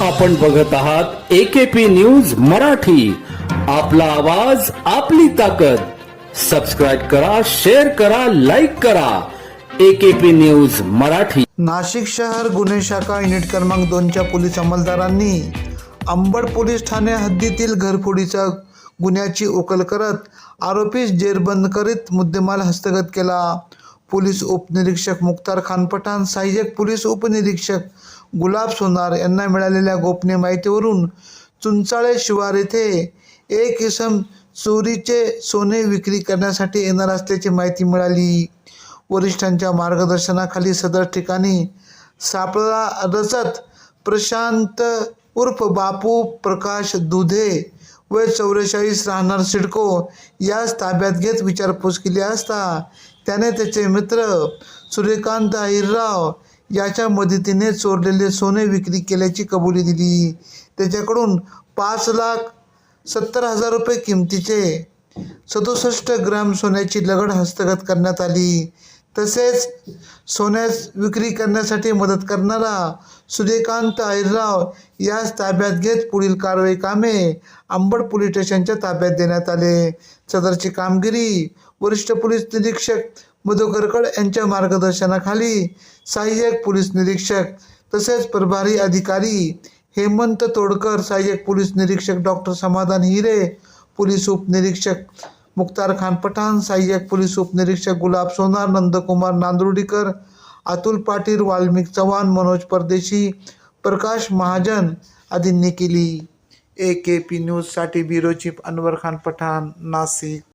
आपण बघत आहात एकेपी न्यूज मराठी. आपला आवाज आपली ताकद. सबस्क्राईब करा शेअर करा लाईक करा. AKP news Marathi. नाशिक शहर गुन्हे शाखा युनिट क्रमांक दोनच्या पोलीस अंमलदारांनी अंबड पोलीस ठाणे हद्दीतील घरफोडीच्या गुन्ह्याची उकल करत आरोपीस जेरबंद करीत मुद्देमाल हस्तगत केला. पोलीस उपनिरीक्षक मुख्तार खान पठाण सहाय्यक पोलीस उपनिरीक्षक गुलाब सोनार यांना मिळालेल्या गोपनीय माहितीवरून चुंचाळे शिवार येथे एक इसम चोरीचे सोने विक्री करण्यासाठी येणार असल्याची माहिती मिळाली. वरिष्ठांच्या मार्गदर्शनाखाली सदर ठिकाणी सापळा रचत प्रशांत उर्फ बापू प्रकाश दुधे वय चौवेचाळीस राहणार सिडको याच ताब्यात घेत विचारपूस केली असता त्याने त्याचे मित्र सूर्यकांत अहिरराव याच्या मदतीने चोरलेले सोने विक्री केल्याची कबुली दिली. त्याच्याकडून पाच लाख सत्तर हजार रुपये किमतीचे सदुसष्ट ग्राम सोन्याची लगड हस्तगत करण्यात आली. तसेच सोन्यास विक्री करण्यासाठी मदत करणारा सूर्यकांत अहिरराव यास ताब्यात घेत पुढील कारवाई कामे आंबड पोलीस स्टेशनच्या ताब्यात देण्यात आले. सदरची कामगिरी वरिष्ठ पोलीस निरीक्षक मधुकरकड यांच्या मार्गदर्शनाखाली सहाय्यक पोलीस निरीक्षक तसेच प्रभारी अधिकारी हेमंत तोडकर सहाय्यक पोलीस निरीक्षक डॉक्टर समाधान हिरे पोलीस उपनिरीक्षक मुख्तार खान पठाण सहाय्यक पोलीस उपनिरीक्षक गुलाब सोनार नंदकुमार नांदुर्डीकर अतुल पाटील वाल्मिक चव्हाण मनोज परदेशी प्रकाश महाजन आदींनी केली. ए के पी न्यूजसाठी ब्युरो चीफ अनवर खान पठाण नाशिक.